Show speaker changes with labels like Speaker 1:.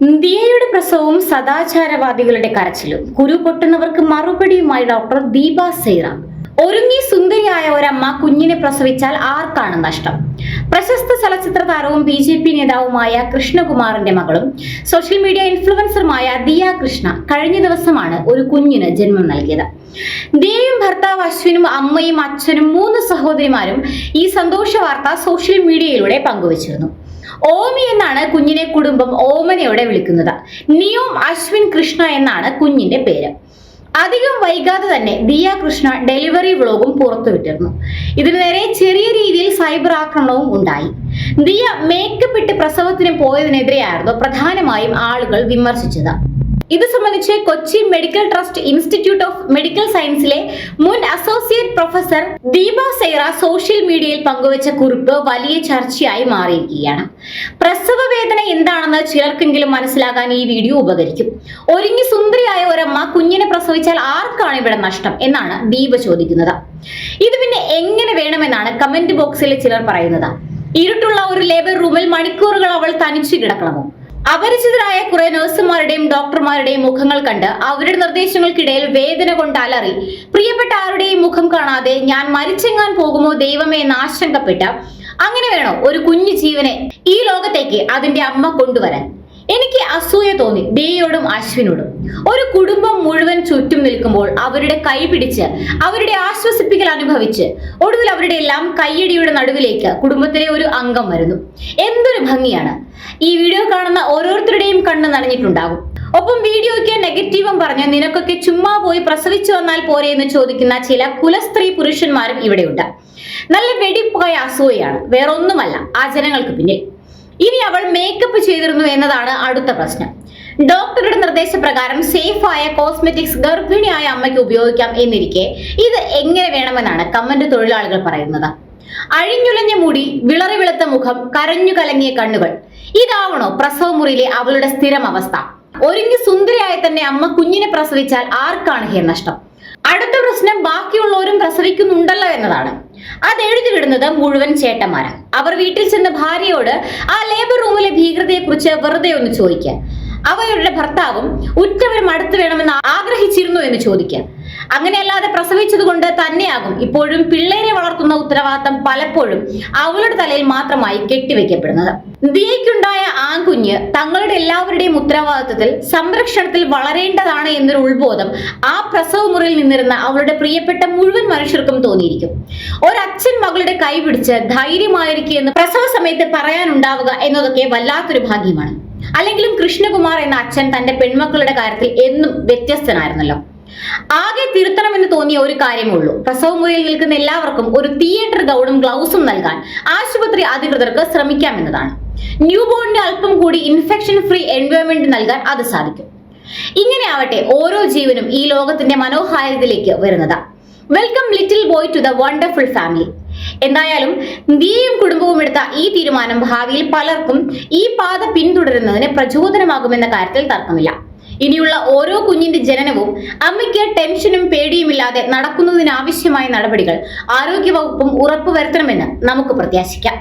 Speaker 1: ദിയയുടെ പ്രസവവും സദാചാരവാദികളുടെ കരച്ചിലും. കുരു പൊട്ടുന്നവർക്ക് മറുപടിയുമായി ഡോക്ടർ ദീപ സൈറ ഒരുങ്ങി സുന്ദരിയായ ഒരമ്മ കുഞ്ഞിനെ പ്രസവിച്ചാൽ ആർക്കാണ് നഷ്ടം? പ്രശസ്ത ചലച്ചിത്ര താരവും ബി ജെ പി നേതാവുമായ കൃഷ്ണകുമാറിന്റെ മകളും സോഷ്യൽ മീഡിയ ഇൻഫ്ലുവൻസറുമായ ദിയ കൃഷ്ണ കഴിഞ്ഞ ദിവസമാണ് ഒരു കുഞ്ഞിന് ജന്മം നൽകിയത്. ദിയയും ഭർത്താവ് അശ്വിനും അമ്മയും അച്ഛനും മൂന്ന് സഹോദരിമാരും ഈ സന്തോഷ വാർത്ത സോഷ്യൽ മീഡിയയിലൂടെ പങ്കുവച്ചിരുന്നു. ഓമി എന്നാണ് കുഞ്ഞിനെ കുടുംബം ഓമനയോടെ വിളിക്കുന്നത്. നിയോം അശ്വിൻ കൃഷ്ണ എന്നാണ് കുഞ്ഞിന്റെ പേര്. അധികം വൈകാതെ തന്നെ ദിയ കൃഷ്ണ ഡെലിവറി വ്ളോഗും പുറത്തുവിട്ടിരുന്നു. ഇതിനു നേരെ ചെറിയ രീതിയിൽ സൈബർ ആക്രമണവും ഉണ്ടായി. ദിയ മേക്കപ്പ് ഇട്ട് പ്രസവത്തിന് പോയതിനെതിരെയായിരുന്നു പ്രധാനമായും ആളുകൾ വിമർശിച്ചത്. ഇത് സംബന്ധിച്ച് Kochi medical trust institute of medical സയൻസിലെ മുൻ associate professor Deepa Saira social മീഡിയയിൽ പങ്കുവച്ച കുറിപ്പ് വലിയ ചർച്ചയായി മാറിയിരിക്കുകയാണ്. പ്രസവ വേദന എന്താണെന്ന് ചിലർക്കെങ്കിലും മനസ്സിലാകാൻ ഈ വീഡിയോ ഉപകരിക്കും. ഒരുങ്ങി സുന്ദരിയായ ഒരമ്മ കുഞ്ഞിനെ പ്രസവിച്ചാൽ ആർക്കാണ് ഇവിടെ നഷ്ടം എന്നാണ് ദീപ ചോദിക്കുന്നത്. ഇത് പിന്നെ എങ്ങനെ വേണമെന്നാണ് കമന്റ് ബോക്സിൽ ചിലർ പറയുന്നത്. ഇരുട്ടുള്ള ഒരു ലേബർ റൂമിൽ മണിക്കൂറുകൾ അവൾ തനിച്ചു കിടക്കണമോ? അപരിചിതരായ കുറെ നഴ്സുമാരുടെയും ഡോക്ടർമാരുടെയും മുഖങ്ങൾ കണ്ട് അവരുടെ നിർദ്ദേശങ്ങൾക്കിടയിൽ വേദന കൊണ്ട് അലറി. പ്രിയപ്പെട്ട ആരുടെയും മുഖം കാണാതെ ഞാൻ മരിച്ചെങ്ങാൻ പോകുമോ ദൈവമേ എന്ന് ആശങ്കപ്പെട്ട അങ്ങനെ വേണോ ഒരു കുഞ്ഞു ജീവനെ ഈ ലോകത്തേക്ക് അതിന്റെ അമ്മ കൊണ്ടുവരാൻ? എനിക്ക് അസൂയ തോന്നി ദേയോടും അശ്വിനോടും. ഒരു കുടുംബം മുഴുവൻ ചുറ്റും നിൽക്കുമ്പോൾ അവരുടെ കൈ പിടിച്ച് അവരുടെ ആശ്വസിപ്പിക്കൽ അനുഭവിച്ച് ഒടുവിൽ അവരുടെ എല്ലാം കയ്യടിയുടെ നടുവിലേക്ക് കുടുംബത്തിലെ ഒരു അംഗം വരുന്നു. എന്തൊരു ഭംഗിയാണ്. ഈ വീഡിയോ കാണുന്ന ഓരോരുത്തരുടെയും കണ്ണ് നനഞ്ഞിട്ടുണ്ടാകും. ഒപ്പം വീഡിയോയ്ക്ക് നെഗറ്റീവും പറഞ്ഞ് നിനക്കൊക്കെ ചുമ്മാ പോയി പ്രസവിച്ചു വന്നാൽ പോരെ എന്ന് ചോദിക്കുന്ന ചില കുലസ്ത്രീ പുരുഷന്മാരും ഇവിടെയുണ്ട്. നല്ല വെടിപ്പോയ അസൂയയാണ്. വേറൊന്നുമല്ല ആ ജനങ്ങൾക്ക് പിന്നിൽ. ഇനി അവൾ മേക്കപ്പ് ചെയ്തിരുന്നു എന്നതാണ് അടുത്ത പ്രശ്നം. ഡോക്ടറുടെ നിർദ്ദേശപ്രകാരം സേഫായ കോസ്മെറ്റിക്സ് ഗർഭിണിയായ അമ്മയ്ക്ക് ഉപയോഗിക്കാം എന്നിരിക്കെ ഇത് എങ്ങനെ വേണമെന്നാണ് കമന്റ് തൊഴിലാളികൾ പറയുന്നത്. അഴിഞ്ഞുലഞ്ഞ മുടി വിളറി വെളുത്ത മുഖം കരഞ്ഞു കലങ്ങിയ കണ്ണുകൾ. ഇതാവണോ പ്രസവ മുറിയിലെ അവളുടെ സ്ഥിരം അവസ്ഥ. ഒരുങ്ങി സുന്ദരിയായ തന്നെ അമ്മ കുഞ്ഞിനെ പ്രസവിച്ചാൽ ആർക്കാണ് ഹേ നഷ്ടം? അടുത്ത പ്രശ്നം ബാക്കിയുള്ളവരും പ്രസവിക്കുന്നുണ്ടല്ലോ എന്നതാണ്. അത് എഴുതി വിടുന്നത് മുഴുവൻ ചേട്ടന്മാരാണ് അവർ വീട്ടിൽ ചെന്ന ഭാര്യയോട് ആ ലേബർ റൂമിലെ ഭീകരതയെ കുറിച്ച് വെറുതെ ഒന്ന് ചോദിക്കുക അവരുടെ ഭർത്താവും ഉറ്റവരും അടുത്ത് വേണമെന്ന് ആഗ്രഹിച്ചിരുന്നു എന്ന് ചോദിക്കുക അങ്ങനെയല്ലാതെ പ്രസവിച്ചത് കൊണ്ട് തന്നെയാകും ഇപ്പോഴും പിള്ളേരെ വളർത്തുന്ന ഉത്തരവാദിത്തം പലപ്പോഴും അവളുടെ തലയിൽ മാത്രമായി കെട്ടിവെക്കപ്പെടുന്നത്. ദിയയ്ക്കുണ്ടായ ആൺകുഞ്ഞ് തങ്ങളുടെ എല്ലാവരുടെയും ഉത്തരവാദിത്വത്തിൽ സംരക്ഷണത്തിൽ വളരേണ്ടതാണ് എന്നൊരു ഉൾബോധം ആ പ്രസവ മുറിയിൽ നിന്നിരുന്ന അവളുടെ പ്രിയപ്പെട്ട മുഴുവൻ മനുഷ്യർക്കും തോന്നിയിരിക്കും. ഒരച്ഛൻ മകളുടെ കൈ എന്ന് പ്രസവ സമയത്ത് പറയാനുണ്ടാവുക എന്നതൊക്കെ വല്ലാത്തൊരു ഭാഗ്യമാണ്. അല്ലെങ്കിലും കൃഷ്ണകുമാർ എന്ന അച്ഛൻ തന്റെ പെൺമക്കളുടെ കാര്യത്തിൽ എന്നും വ്യത്യസ്തനായിരുന്നല്ലോ. ആകെ തിരുത്തണമെന്ന് തോന്നിയ ഒരു കാര്യമേ ഉള്ളൂ. പ്രസവ മുറിയിൽ നിൽക്കുന്ന എല്ലാവർക്കും ഒരു തിയേറ്റർ ഗൗണും ഗ്ലൗസും നൽകാൻ ആശുപത്രി അധികൃതർക്ക് ശ്രമിക്കാമെന്നതാണ് ന്യൂ ബോണിന് അല്പം കൂടി ഇൻഫെക്ഷൻ ഫ്രീ എൻവയോൺമെന്റ് നൽകാൻ അത് സാധിക്കും. ഇങ്ങനെ ആവട്ടെ ഓരോ ജീവനും ഈ ലോകത്തിന്റെ മനോഹാരിതയിലേക്ക് വരുന്നതാ. Welcome little boy to the wonderful family എന്തായാലും ദിയയും കുടുംബവും എടുത്ത ഈ തീരുമാനം ഭാവിയിൽ പലർക്കും ഈ പാത പിന്തുടരുന്നതിന് പ്രചോദനമാകുമെന്ന കാര്യത്തിൽ തർക്കമില്ല. ഇനിയുള്ള ഓരോ കുഞ്ഞിന്റെ ജനനവും അമ്മയ്ക്ക് ടെൻഷനും പേടിയുമില്ലാതെ നടക്കുന്നതിനാവശ്യമായ നടപടികൾ ആരോഗ്യവകുപ്പും ഉറപ്പുവരുത്തണമെന്ന് നമുക്ക് പ്രത്യാശിക്കാം.